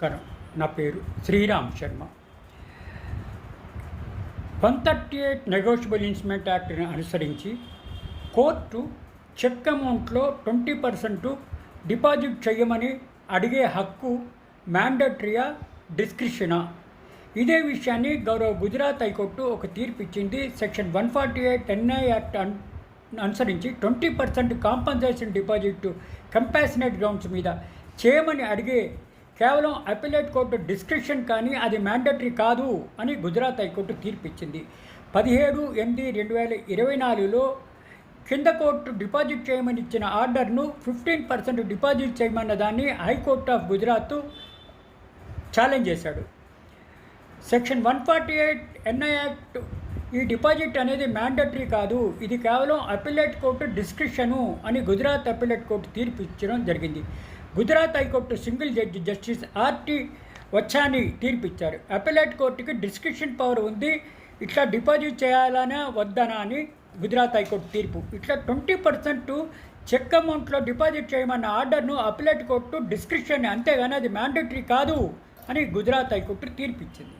నమస్కారం. నా పేరు Sriram Sharma. One thirty eight negotiable instrument యాక్ట్ని అనుసరించి కోర్టు చెక్ అమౌంట్లో ట్వంటీ పర్సెంట్ డిపాజిట్ చేయమని అడిగే హక్కు మ్యాండటరీయా డిస్క్రిప్షనా? ఇదే విషయాన్ని గౌరవ గుజరాత్ హైకోర్టు ఒక తీర్పు ఇచ్చింది. Section one forty eight NI act అనుసరించి twenty percent compensation deposit compassionate grounds మీద చేయమని అడిగే కేవలం అపిలేట్ కోర్టు డిస్క్రిప్షన్ కానీ అది మ్యాండటరీ కాదు అని గుజరాత్ హైకోర్టు తీర్పిచ్చింది. పదిహేడు ఎనిమిది రెండు వేల ఇరవై నాలుగులో కింద కోర్టు డిపాజిట్ చేయమని ఇచ్చిన ఆర్డర్ను ఫిఫ్టీన్ పర్సెంట్ డిపాజిట్ చేయమన్న దాన్ని high court of Gujarat challenge చేశాడు. Section one forty eight NI act ఈ డిపాజిట్ అనేది మ్యాండటరీ కాదు ఇది కేవలం అపిలేట్ కోర్టు డిస్క్రిప్షను అని గుజరాత్ అపిలేట్ కోర్టు తీర్పు ఇచ్చడం జరిగింది. Gujarat high court single judge justice R T Vachhani తీర్పిచ్చారు. Appellate కోర్టుకి డిస్క్రిప్షన్ పవర్ ఉంది. ఇట్లా డిపాజిట్ చేయాలనా వద్దనా అని గుజరాత్ హైకోర్టు తీర్పు. ఇట్లా ట్వంటీ పర్సెంట్ చెక్ అమౌంట్లో డిపాజిట్ చేయమన్న ఆర్డర్ను అపిలేట్ కోర్టు డిస్క్రిప్షన్ అంతేగాని అది మ్యాండేటరీ కాదు అని గుజరాత్ హైకోర్టు తీర్పిచ్చింది.